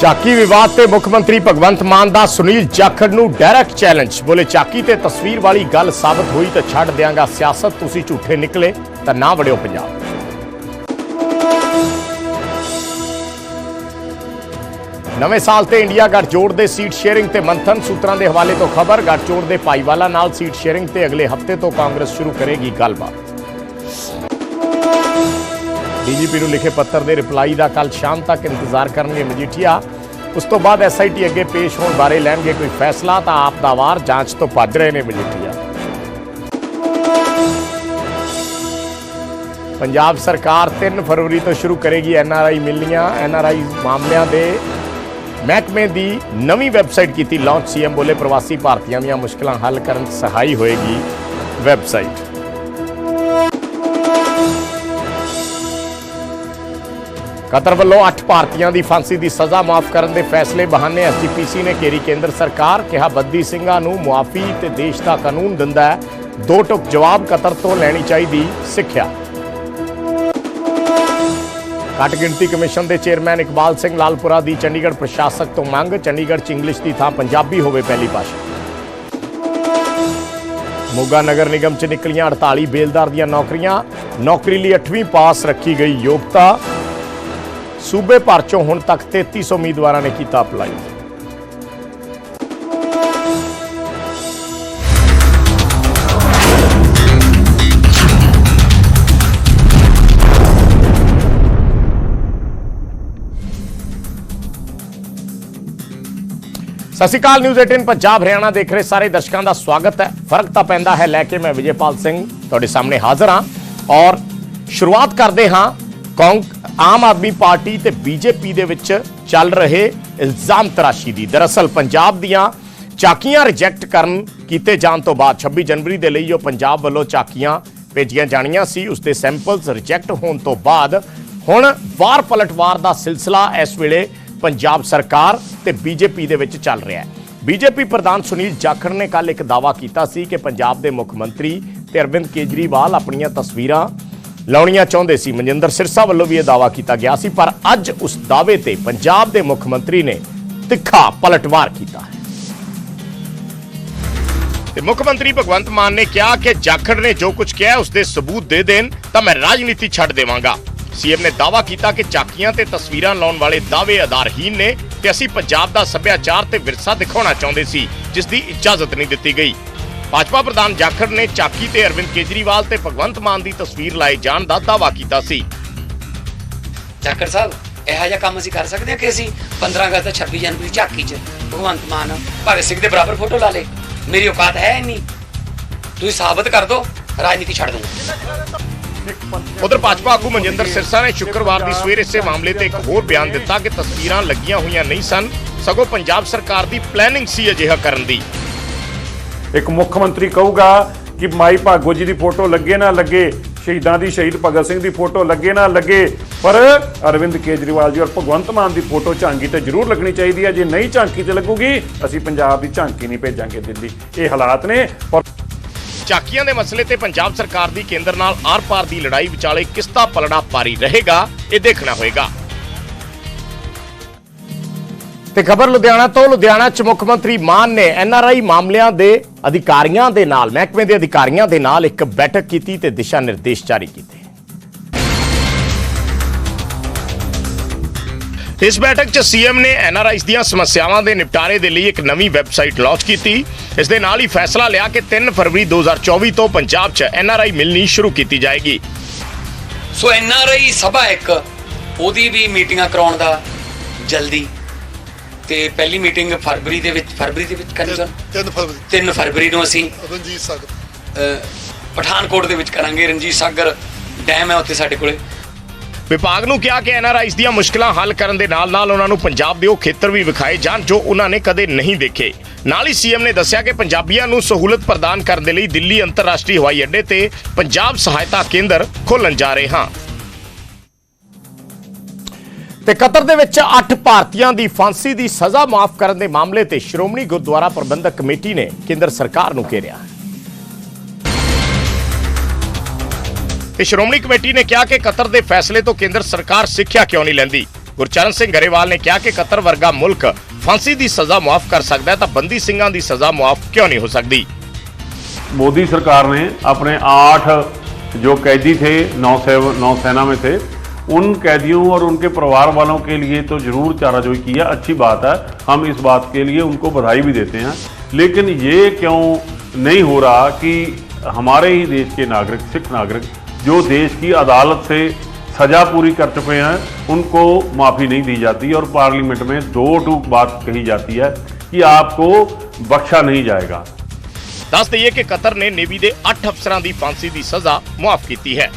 ਚਾਕੀ ਵਿਵਾਦ ਤੇ ਮੁੱਖ ਮੰਤਰੀ ਭਗਵੰਤ ਮਾਨ ਦਾ ਸੁਨੀਲ ਜਾਖੜ ਨੂੰ ਡਾਇਰੈਕਟ ਚੈਲੰਜ ਬੋਲੇ ਚਾਕੀ ਤੇ ਤਸਵੀਰ ਵਾਲੀ ਗੱਲ ਸਾਬਤ ਹੋਈ ਤਾਂ ਛੱਡ ਦਿਆਂਗਾ ਸਿਆਸਤ, ਤੁਸੀਂ ਝੂਠੇ ਨਿਕਲੇ ਤਾਂ ਨਾ ਵੜਿਓ ਪੰਜਾਬ। ਨਵੇਂ ਸਾਲ ਤੇ ਇੰਡੀਆ ਗੱਠਜੋੜ ਦੇ ਸੀਟ ਸ਼ੇਅਰਿੰਗ ਤੇ ਮੰਥਨ ਸੂਤਰਾਂ ਦੇ ਹਵਾਲੇ ਤੋਂ ਖਬਰ ਗੱਠਜੋੜ ਦੇ ਭਾਈਵਾਲਾ ਨਾਲ ਸੀਟ ਸ਼ੇਅਰਿੰਗ ਤੇ ਅਗਲੇ ਹਫ਼ਤੇ ਤੋਂ ਕਾਂਗਰਸ ਸ਼ੁਰੂ ਕਰੇਗੀ ਗੱਲਬਾਤ। ਡੀਜੀਪੀ ਨੂੰ ਲਿਖੇ ਪੱਤਰ ਦੇ ਰਿਪਲਾਈ ਦਾ ਕੱਲ ਸ਼ਾਮ ਤੱਕ ਇੰਤਜ਼ਾਰ ਕਰਨਗੇ ਮਜੀਠੀਆ। ਉਸ ਤੋਂ ਬਾਅਦ ਐਸਆਈਟੀ ਅੱਗੇ ਪੇਸ਼ ਹੋਣ ਬਾਰੇ ਲੈਣਗੇ ਕੋਈ ਫੈਸਲਾ, ਤਾਂ ਆਪ ਦਾ ਵਾਰ ਜਾਂਚ ਤੋਂ ਭੱਜ ਰਹੇ ਨੇ ਮਜੀਠੀਆ। ਪੰਜਾਬ ਸਰਕਾਰ 3 ਫਰਵਰੀ ਤੋਂ ਸ਼ੁਰੂ ਕਰੇਗੀ ਐਨਆਰਆਈ ਮਿਲਣੀਆਂ। ਐਨਆਰਆਈ ਮਾਮਲਿਆਂ ਦੇ ਮਹਿਕਮੇ ਦੀ ਨਵੀਂ ਵੈਬਸਾਈਟ ਕੀਤੀ ਲਾਂਚ। ਸੀਐਮ ਬੋਲੇ ਪ੍ਰਵਾਸੀ ਭਾਰਤੀਆਂ ਦੀਆਂ ਮੁਸ਼ਕਲਾਂ ਹੱਲ ਕਰਨ ਸਹਾਈ ਹੋਏਗੀ ਵੈਬਸਾਈਟ। ਕਤਰ ਵੱਲੋਂ 8 ਭਾਰਤੀਆਂ ਦੀ ਫਾਂਸੀ ਦੀ ਸਜ਼ਾ ਮਾਫ ਕਰਨ ਦੇ ਫੈਸਲੇ ਬਹਾਨੇ ਐਸਜੀਪੀਸੀ ਨੇ ਘੇਰੀ ਕੇਂਦਰ ਸਰਕਾਰ ਕਿਹਾ ਬੱਦੀ ਸਿੰਘਾਂ ਨੂੰ ਮੁਆਫੀ ਤੇ ਦੇਸ਼ ਦਾ ਕਾਨੂੰਨ ਦਿੰਦਾ ਹੈ। ਦੋ ਟੁਕ ਜਵਾਬ ਕਤਰ ਤੋਂ ਲੈਣੀ ਚਾਹੀਦੀ ਸਿੱਖਿਆ। ਘੱਟ ਗਿਣਤੀ ਕਮਿਸ਼ਨ ਦੇ ਚੇਅਰਮੈਨ ਇਕਬਾਲ ਸਿੰਘ ਲਾਲਪੁਰਾ ਦੀ ਚੰਡੀਗੜ੍ਹ ਪ੍ਰਸ਼ਾਸਕ ਤੋਂ ਮੰਗ, ਚੰਡੀਗੜ੍ਹ 'ਚ ਇੰਗਲਿਸ਼ ਦੀ ਥਾਂ ਪੰਜਾਬੀ ਹੋਵੇ ਪਹਿਲੀ ਭਾਸ਼ਾ। ਮੋਗਾ ਨਗਰ ਨਿਗਮ 'ਚ ਨਿਕਲੀਆਂ 48 ਬੇਲਦਾਰ ਦੀਆਂ ਨੌਕਰੀਆਂ, ਨੌਕਰੀ ਲਈ 8ਵੀਂ ਪਾਸ ਰੱਖੀ ਗਈ ਯੋਗਤਾ। ਸੂਬੇ ਭਰ ਚੋਂ ਹੁਣ ਤੱਕ 3300 ਉਮੀਦਵਾਰਾਂ ਨੇ ਕੀਤਾ ਅਪਲਾਈ। ਸਤਿ ਸ਼੍ਰੀ ਅਕਾਲ ਨਿਊਜ਼ 18 ਪੰਜਾਬ ਹਰਿਆਣਾ ਦੇਖ ਰਹੇ ਸਾਰੇ ਦਰਸ਼ਕਾਂ ਦਾ ਸਵਾਗਤ ਹੈ। ਫ਼ਰਕ ਤਾਂ ਪੈਂਦਾ ਹੈ, ਲੈ ਕੇ ਮੈਂ ਵਿਜੇਪਾਲ ਸਿੰਘ ਤੁਹਾਡੇ ਸਾਹਮਣੇ ਹਾਜ਼ਰ ਹਾਂ ਔਰ ਸ਼ੁਰੂਆਤ ਕਰਦੇ ਹਾਂ ਆਮ ਆਦਮੀ ਪਾਰਟੀ ਤੇ ਬੀਜੇਪੀ ਦੇ ਵਿੱਚ ਚੱਲ ਰਹੇ ਇਲਜ਼ਾਮ ਤਰਾਸ਼ੀ ਦੀ। ਦਰਅਸਲ ਪੰਜਾਬ ਦੀਆਂ ਚਾਕੀਆਂ ਰਿਜੈਕਟ ਕਰਨ ਕੀਤੇ ਜਾਣ ਤੋਂ ਬਾਅਦ 26 ਜਨਵਰੀ ਦੇ ਲਈ ਜੋ ਪੰਜਾਬ ਵੱਲੋਂ ਚਾਕੀਆਂ ਭੇਜੀਆਂ ਜਾਣੀਆਂ ਸੀ। ਉਸ ਦੇ ਸੈਂਪਲਸ ਰਿਜੈਕਟ ਹੋਣ ਤੋਂ ਬਾਅਦ ਹੁਣ ਵਾਰ ਪਲਟਵਾਰ ਦਾ ਸਿਲਸਿਲਾ ਇਸ ਵੇਲੇ ਪੰਜਾਬ ਸਰਕਾਰ ਤੇ ਬੀਜੇਪੀ ਦੇ ਵਿੱਚ ਚੱਲ ਰਿਹਾ ਹੈ। ਬੀਜੇਪੀ ਪ੍ਰਧਾਨ ਸੁਨੀਲ ਜਾਖੜ ਨੇ ਕੱਲ ਇੱਕ ਦਾਅਵਾ ਕੀਤਾ ਸੀ ਕਿ ਪੰਜਾਬ ਦੇ ਮੁੱਖ ਮੰਤਰੀ ਤੇ ਅਰਵਿੰਦ ਕੇਜਰੀਵਾਲ ਆਪਣੀਆਂ ਤਸਵੀਰਾਂ ਲਾਉਣੀਆਂ ਚਾਹੁੰਦੇ ਸੀ। ਮਨਜਿੰਦਰ ਸਿਰਸਾ ਵੱਲੋਂ ਵੀ ਇਹ ਦਾਅਵਾ ਕੀਤਾ ਗਿਆ ਸੀ, ਪਰ ਅੱਜ ਉਸ ਦਾਅਵੇ ਤੇ ਪੰਜਾਬ ਦੇ ਮੁੱਖ ਮੰਤਰੀ ਨੇ ਤਿੱਖਾ ਪਲਟਵਾਰ ਕੀਤਾ ਹੈ। ਤੇ ਮੁੱਖ ਮੰਤਰੀ ਭਗਵੰਤ ਮਾਨ ਨੇ ਕਿਹਾ ਕਿ ਜਾਖੜ ਨੇ ਜੋ ਕੁਝ ਕਿਹਾ ਉਸ ਦੇ ਸਬੂਤ ਦੇ ਦੇਣ, ਤਾਂ ਮੈਂ ਰਾਜਨੀਤੀ ਛੱਡ ਦੇਵਾਂਗਾ। ਸੀਐਮ ਨੇ ਦਾਅਵਾ ਕੀਤਾ ਕਿ ਚਾਕੀਆਂ ਤੇ ਤਸਵੀਰਾਂ ਲਾਉਣ ਵਾਲੇ ਦਾਅਵੇ ਆਧਾਰਹੀਨ ਨੇ ਤੇ ਅਸੀਂ ਪੰਜਾਬ ਦਾ ਸੱਭਿਆਚਾਰ ਤੇ ਵਿਰਸਾ ਦਿਖਾਉਣਾ ਚਾਹੁੰਦੇ ਸੀ, ਜਿਸ ਦੀ ਇਜਾਜ਼ਤ ਨਹੀਂ ਦਿੱਤੀ ਗਈ। ਭਾਜਪਾ ਪ੍ਰਧਾਨ ਜਾਖੜ ਨੇ ਚਾਕੀ ਤੇ ਅਰਵਿੰਦ ਕੇਜਰੀਵਾਲ ਤੇ ਭਗਵੰਤ ਮਾਨ ਦੀ ਤਸਵੀਰ ਲਾਏ ਜਾਣ ਦਾ ਦਾਅਵਾ ਕੀਤਾ ਸੀ। ਜਾਖੜ ਸਾਹਿਬ ਇਹੋ ਜਿਹਾ ਕੰਮ ਅਸੀਂ ਕਰ ਸਕਦੇ ਹਾਂ ਕਿ ਅਸੀਂ 15 ਅਗਸਤ ਤੇ 26 ਜਨਵਰੀ ਝਾਕੀ 'ਚ ਭਗਵੰਤ ਮਾਨ ਭਗਤ ਸਿੰਘ ਦੇ ਬਰਾਬਰ ਫੋਟੋ ਲਾ ਲੇ ਮੇਰੀ ਔਕਾਤ ਹੈ ਨਹੀਂ ਤੁਸੀਂ ਸਾਬਤ ਕਰ ਦਿਓ ਰਾਜਨੀਤੀ ਛੱਡ ਦੂੰਗਾ। ਉਧਰ ਭਾਜਪਾ ਆਗੂ ਮਨਜਿੰਦਰ ਸਿਰਸਾ ਨੇ ਸ਼ੁੱਕਰਵਾਰ ਦੀ ਸਵੇਰ ਇਸੇ ਮਾਮਲੇ ਤੇ ਇੱਕ ਹੋਰ ਬਿਆਨ ਦਿੱਤਾ ਕਿ ਤਸਵੀਰਾਂ ਲੱਗੀਆਂ ਹੋਈਆਂ ਨਹੀਂ ਸਨ ਸਗੋਂ ਪੰਜਾਬ ਸਰਕਾਰ ਦੀ ਪਲੈਨਿੰਗ ਸੀ ਅਜਿਹਾ ਕਰਨ ਦੀ। ਇੱਕ ਮੁੱਖ ਮੰਤਰੀ ਕਹੂਗਾ ਕਿ ਮਾਈ ਭਾਗੋ ਜੀ ਦੀ ਫੋਟੋ ਲੱਗੇ ਨਾ ਲੱਗੇ, ਸ਼ਹੀਦਾਂ ਦੀ, ਸ਼ਹੀਦ ਭਗਤ ਸਿੰਘ ਦੀ ਫੋਟੋ ਲੱਗੇ ਨਾ ਲੱਗੇ, ਪਰ ਅਰਵਿੰਦ ਕੇਜਰੀਵਾਲ ਜੀ ਔਰ ਭਗਵੰਤ ਮਾਨ ਦੀ ਫੋਟੋ ਝਾਂਗੀ ਤੇ ਜ਼ਰੂਰ ਲੱਗਣੀ ਚਾਹੀਦੀ ਹੈ। ਜੇ ਨਹੀਂ ਝਾਂਕੀ ਤੇ ਲੱਗੂਗੀ, ਅਸੀਂ ਪੰਜਾਬ ਦੀ ਝਾਂਕੀ ਨਹੀਂ ਭੇਜਾਂਗੇ ਦਿੱਲੀ। ਇਹ ਹਾਲਾਤ ਨੇ ਔਰ ਝਾਕੀਆਂ ਦੇ ਮਸਲੇ ਤੇ ਪੰਜਾਬ ਸਰਕਾਰ ਦੀ ਕੇਂਦਰ ਨਾਲ ਆਰ-ਪਾਰ ਦੀ ਲੜਾਈ ਵਿਚਾਲੇ ਕਿਸ ਦਾ ਪਲੜਾ ਪਾਰੀ ਰਹੇਗਾ, ਇਹ ਦੇਖਣਾ ਹੋਏਗਾ। ਤੇ ਖਬਰ ਲੁਧਿਆਣਾ ਤੋਂ, ਲੁਧਿਆਣਾ ਚ ਮੁੱਖ ਮੰਤਰੀ ਮਾਨ ਨੇ ਐਨਆਰਆਈ ਮਾਮਲਿਆਂ ਦੇ ਅਧਿਕਾਰੀਆਂ ਦੇ ਨਾਲ, ਮਹਿਕਮੇ ਦੇ ਅਧਿਕਾਰੀਆਂ ਦੇ ਨਾਲ ਇੱਕ ਬੈਠਕ ਕੀਤੀ ਤੇ ਦਿਸ਼ਾ ਨਿਰਦੇਸ਼ ਜਾਰੀ ਕੀਤੇ। ਇਸ ਬੈਠਕ 'ਚ ਸੀਐਮ ਨੇ ਐਨਆਰਆਈਜ਼ ਦੀਆਂ ਸਮੱਸਿਆਵਾਂ ਦੇ ਨਿਪਟਾਰੇ ਦੇ ਲਈ ਇੱਕ ਨਵੀਂ ਵੈਬਸਾਈਟ ਲਾਂਚ ਕੀਤੀ। ਇਸ ਦੇ ਨਾਲ ਹੀ ਫੈਸਲਾ ਲਿਆ ਕਿ 3 ਫਰਵਰੀ 2024 ਤੋਂ ਪੰਜਾਬ 'ਚ ਐਨਆਰਆਈ ਮਿਲਣੀ ਸ਼ੁਰੂ ਕੀਤੀ ਜਾਏਗੀ। ਸੋ ਐਨਆਰਆਈ ਸਭਾ ਇੱਕ, ਉਹਦੀ ਵੀ ਮੀਟਿੰਗਾਂ ਕਰਾਉਣ ਦਾ ਜਲਦੀ ਤੇ ਪਹਿਲੀ ਮੀਟਿੰਗ ਫਰਵਰੀ ਦੇ ਵਿੱਚ ਫਰਵਰੀ ਦੇ ਵਿੱਚ ਕਰਨੀ ਸਰ 3 ਫਰਵਰੀ। 3 ਫਰਵਰੀ ਨੂੰ ਅਸੀਂ ਰਣਜੀਤ ਸਾਗਰ। ਪਠਾਨਕੋਟ ਦੇ ਵਿੱਚ ਕਰਾਂਗੇ। ਰਣਜੀਤ ਸਾਗਰ ਡੈਮ ਹੈ ਉੱਥੇ ਸਾਡੇ ਕੋਲੇ। ਵਿਭਾਗ ਨੂੰ ਕਿਹਾ ਕਿ ਐਨਆਰਆਈਜ਼ ਦੀਆਂ ਮੁਸ਼ਕਲਾਂ ਹੱਲ ਕਰਨ ਦੇ ਨਾਲ-ਨਾਲ ਉਹਨਾਂ ਨੂੰ ਪੰਜਾਬ ਦੇ ਉਹ ਖੇਤਰ ਵੀ ਵਿਖਾਏ ਜਾਣ ਜੋ ਉਹਨਾਂ ਨੇ ਕਦੇ ਨਹੀਂ ਦੇਖੇ। ਨਾਲ ਹੀ ਸੀਐਮ ਨੇ ਦੱਸਿਆ ਕਿ ਪੰਜਾਬੀਆਂ ਨੂੰ ਸਹੂਲਤ ਪ੍ਰਦਾਨ ਕਰਨ ਦੇ ਲਈ ਦਿੱਲੀ ਅੰਤਰਰਾਸ਼ਟਰੀ ਹਵਾਈ ਅੱਡੇ ਤੇ ਪੰਜਾਬ ਸਹਾਇਤਾ ਕੇਂਦਰ ਖੋਲਣ ਜਾ ਰਹੇ ਹਾਂ। ਤੇ ਕਤਰ ਦੇ ਵਿੱਚ 8 ਭਾਰਤੀਆਂ ਦੀ ਫਾਂਸੀ ਦੀ ਸਜ਼ਾ ਮਾਫ ਕਰਨ ਦੇ ਮਾਮਲੇ ਤੇ ਸ਼੍ਰੋਮਣੀ ਗੁਰਦੁਆਰਾ ਪ੍ਰਬੰਧਕ ਕਮੇਟੀ ਨੇ ਕੇਂਦਰ ਸਰਕਾਰ ਨੂੰ ਘੇਰਿਆ ਤੇ ਸ਼੍ਰੋਮਣੀ ਕਮੇਟੀ ਨੇ ਕਿਹਾ ਕਿ ਕਤਰ ਦੇ ਫੈਸਲੇ ਤੋਂ ਕੇਂਦਰ ਸਰਕਾਰ ਸਿੱਖਿਆ ਕਿਉਂ ਨਹੀਂ ਲੈਂਦੀ ਗੁਰਚਰਨ ਸਿੰਘ ਗਰੇਵਾਲ ਨੇ ਕਿਹਾ ਕਿ ਕਤਰ ਵਰਗਾ ਮੁਲਕ ਫਾਂਸੀ ਦੀ ਸਜ਼ਾ ਮੁਆਫ ਕਰ ਸਕਦਾ ਹੈ ਤਾਂ ਬੰਦੀ ਸਿੰਘਾਂ ਦੀ ਸਜ਼ਾ ਮੁਆਫ ਕਿਉਂ ਨਹੀਂ ਹੋ ਸਕਦੀ मोदी सरकार ने अपने आठ जो कैदी थे नौ सेव नौसेना में थे उन कैदियों और उनके परिवार वालों के लिए तो जरूर चाराजोई किया अच्छी बात है हम इस बात के लिए उनको बधाई भी देते हैं लेकिन ये क्यों नहीं हो रहा कि हमारे ही देश के नागरिक सिख नागरिक जो देश की अदालत से सजा पूरी कर चुके हैं उनको माफ़ी नहीं दी जाती और पार्लियामेंट में दो टूक बात कही जाती है कि आपको बख्शा नहीं जाएगा ਦੱਸ ਦਈਏ ਕਿ ਕਤਰ ਨੇ ਨੇਵੀ ਦੇ 8 ਅਫਸਰਾਂ ਦੀ ਫਾਂਸੀ ਦੀ ਸਜ਼ਾ ਮੁਆਫ ਕੀਤੀ ਹੈ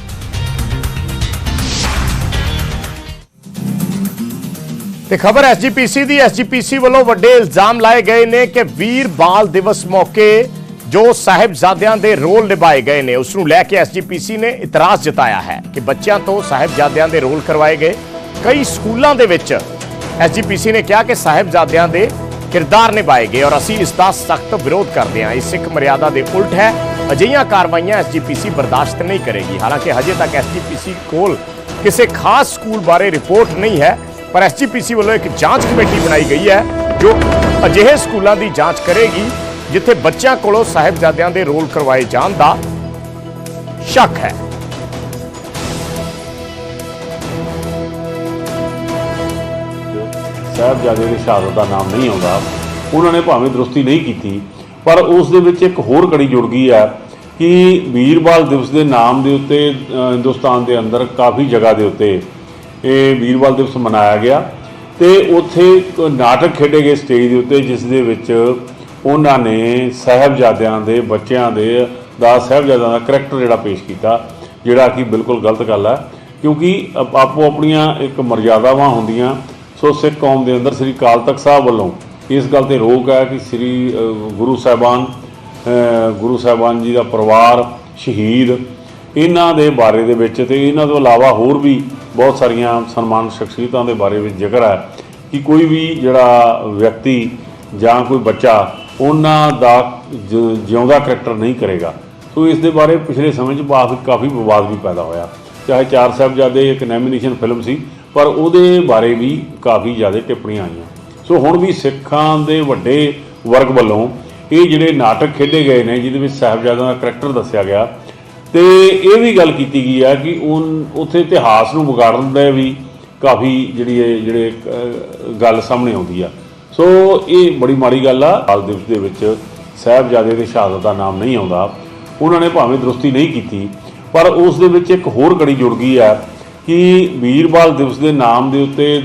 ਤੇ ਖਬਰ ਐਸਜੀਪੀਸੀ ਦੀ, ਐਸਜੀਪੀਸੀ ਵੱਲੋਂ ਵੱਡੇ ਇਲਜ਼ਾਮ ਲਾਏ ਗਏ ਨੇ ਕਿ ਵੀਰ ਬਾਲ ਦਿਵਸ ਮੌਕੇ ਜੋ ਸਾਹਿਬਜ਼ਾਦਿਆਂ ਦੇ ਰੋਲ ਨਿਭਾਏ ਗਏ ਨੇ, ਉਸ ਨੂੰ ਲੈ ਕੇ ਐਸਜੀਪੀਸੀ ਨੇ ਇਤਰਾਜ਼ ਜਤਾਇਆ ਹੈ ਕਿ ਬੱਚਿਆਂ ਤੋਂ ਸਾਹਿਬਜ਼ਾਦਿਆਂ ਦੇ ਰੋਲ ਕਰਵਾਏ ਗਏ। ਕਈ ਸਕੂਲਾਂ ਦੇ ਵਿੱਚ ਐਸਜੀਪੀਸੀ ਨੇ ਕਿਹਾ ਕਿ ਸਾਹਿਬਜ਼ਾਦਿਆਂ ਦੇ ਕਿਰਦਾਰ ਨਿਭਾਏ ਗਏ ਔਰ ਅਸੀਂ ਇਸ ਦਾ ਸਖਤ ਵਿਰੋਧ ਕਰਦੇ ਹਾਂ। ਇਹ ਸਿੱਖ ਮਰਿਆਦਾ ਦੇ ਉਲਟ ਹੈ। ਅਜਿਹੀਆਂ ਕਾਰਵਾਈਆਂ ਐਸਜੀਪੀਸੀ ਬਰਦਾਸ਼ਤ ਨਹੀਂ ਕਰੇਗੀ। ਹਾਲਾਂਕਿ ਹਜੇ ਤੱਕ ਐਸਜੀਪੀਸੀ ਕੋਲ ਕਿਸੇ ਖਾਸ ਸਕੂਲ ਬਾਰੇ ਰਿਪੋਰਟ ਨਹੀਂ ਹੈ। ਪਰ ਐਸਜੀਪੀਸੀ ਵੱਲੋਂ ਇੱਕ ਜਾਂਚ ਕਮੇਟੀ ਬਣਾਈ ਗਈ ਹੈ, ਜੋ ਅਜਿਹੇ ਸਕੂਲਾਂ ਦੀ ਜਾਂਚ ਕਰੇਗੀ, ਜਿੱਥੇ ਬੱਚਿਆਂ ਕੋਲੋਂ ਸਾਹਿਬਜ਼ਾਦਿਆਂ ਦੇ ਰੋਲ ਕਰਵਾਏ ਜਾਣ ਦਾ ਸ਼ੱਕ ਹੈ। ਸਾਹਿਬਜ਼ਾਦੇ ਦੀ ਸ਼ਹਾਦਤ ਦਾ ਨਾਮ ਨਹੀਂ ਆਉਂਦਾ। ਉਹਨਾਂ ਨੇ ਭਾਵੇਂ ਦਰੁਸਤੀ ਨਹੀਂ ਕੀਤੀ, ਪਰ ਉਸ ਦੇ ਵਿੱਚ ਇੱਕ ਹੋਰ ਕੜੀ ਜੁੜ ਗਈ ਹੈ ਕਿ ਵੀਰਬਾਲ ਦਿਵਸ ਦੇ ਨਾਮ ਦੇ ਉੱਤੇ ਹਿੰਦੁਸਤਾਨ ਦੇ ਅੰਦਰ ਕਾਫੀ ਜਗ੍ਹਾ ਦੇ ਉੱਤੇ ਇਹ ਵੀਰਵਾਲ ਦਿਵਸ ਮਨਾਇਆ ਗਿਆ ਤੇ ਉੱਥੇ ਨਾਟਕ ਖੇਡੇ ਗਏ ਸਟੇਜ ਦੇ ਉੱਤੇ, ਜਿਸ ਦੇ ਵਿੱਚ ਉਹਨਾਂ ਨੇ ਸਾਹਿਬਜ਼ਾਦਿਆਂ ਦੇ, ਬੱਚਿਆਂ ਦੇ, ਦਾ ਸਾਹਿਬਜ਼ਾਦਿਆਂ ਦਾ ਕਰੈਕਟਰ ਜਿਹੜਾ ਪੇਸ਼ ਕੀਤਾ, ਜਿਹੜਾ ਕਿ ਬਿਲਕੁਲ ਗਲਤ ਗੱਲ ਹੈ ਕਿਉਂਕਿ ਆਪੋ ਆਪਣੀਆਂ ਇੱਕ ਮਰਜ਼ਾਦਾਵਾਂ ਹੁੰਦੀਆਂ। ਸੋ ਸਿੱਖ ਕੌਮ ਦੇ ਅੰਦਰ ਸ੍ਰੀ ਅਕਾਲ ਤਖਤ ਸਾਹਿਬ ਵੱਲੋਂ ਇਸ ਗੱਲ ਤੇ ਰੋਕ ਹੈ ਕਿ ਸ੍ਰੀ ਗੁਰੂ ਸਾਹਿਬਾਨ ਗੁਰੂ ਸਾਹਿਬਾਨ ਜੀ ਦਾ ਪਰਿਵਾਰ ਸ਼ਹੀਦ। ਇਹਨਾਂ ਦੇ ਬਾਰੇ ਦੇ ਵਿੱਚ ਤੇ ਇਹਨਾਂ ਤੋਂ ਇਲਾਵਾ ਹੋਰ ਵੀ ਬਹੁਤ ਸਾਰੀਆਂ ਸਨਮਾਨ ਸ਼ਖਸੀਅਤਾਂ ਦੇ ਬਾਰੇ ਵਿੱਚ ਜ਼ਿਕਰ ਹੈ ਕਿ ਕੋਈ ਵੀ ਜਿਹੜਾ ਵਿਅਕਤੀ ਜਾਂ ਕੋਈ ਬੱਚਾ ਉਹਨਾਂ ਦਾ ਜ- ਜਿਉਂਦਾ ਕਰੈਕਟਰ ਨਹੀਂ ਕਰੇਗਾ। ਸੋ ਇਸ ਦੇ ਬਾਰੇ ਪਿਛਲੇ ਸਮੇਂ 'ਚ ਕਾਫੀ ਕਾਫੀ ਵਿਵਾਦ ਵੀ ਪੈਦਾ ਹੋਇਆ। ਚਾਹੇ ਚਾਰ ਸਾਹਿਬਜ਼ਾਦੇ ਇੱਕ ਨੈਮੀਨੇਸ਼ਨ ਫਿਲਮ ਸੀ, ਪਰ ਉਹਦੇ ਬਾਰੇ ਵੀ ਕਾਫੀ ਜ਼ਿਆਦਾ ਟਿੱਪਣੀਆਂ ਆਈਆਂ। ਸੋ ਹੁਣ ਵੀ ਸਿੱਖਾਂ ਦੇ ਵੱਡੇ ਵਰਗ ਵੱਲੋਂ ਇਹ ਜਿਹੜੇ ਨਾਟਕ ਖੇਡੇ ਗਏ ਨੇ, ਜਿਹਦੇ ਵਿੱਚ ਸਾਹਿਬਜ਼ਾਦਿਆਂ ਦਾ ਕਰੈਕਟਰ ਦੱਸਿਆ ਗਿਆ ਤੇ ਇਹ ਵੀ ਗੱਲ ਕੀਤੀ ਗਈ ਆ ਕਿ ਉਨ ਉੱਥੇ ਇਤਿਹਾਸ ਨੂੰ ਵਿਗਾੜਨ ਦਾ ਵੀ ਕਾਫੀ ਜਿਹੜੀ ਇਹ ਜਿਹੜੇ ਗੱਲ ਸਾਹਮਣੇ ਆਉਂਦੀ ਆ। ਸੋ ਇਹ ਬੜੀ ਮਾੜੀ ਗੱਲ ਆ। ਬਾਲ ਦਿਵਸ ਦੇ ਵਿੱਚ ਸਾਹਿਬਜ਼ਾਦੇ ਦੇ ਸ਼ਹਾਦਤ ਦਾ ਨਾਮ ਨਹੀਂ ਆਉਂਦਾ। ਉਹਨਾਂ ਨੇ ਭਾਵੇਂ ਦਰੁਸਤੀ ਨਹੀਂ ਕੀਤੀ, ਪਰ ਉਸ ਦੇ ਵਿੱਚ ਇੱਕ ਹੋਰ ਕੜੀ ਜੁੜ ਗਈ ਆ ਕਿ ਵੀਰਬਾਲ ਦਿਵਸ ਦੇ ਨਾਮ ਦੇ ਉੱਤੇ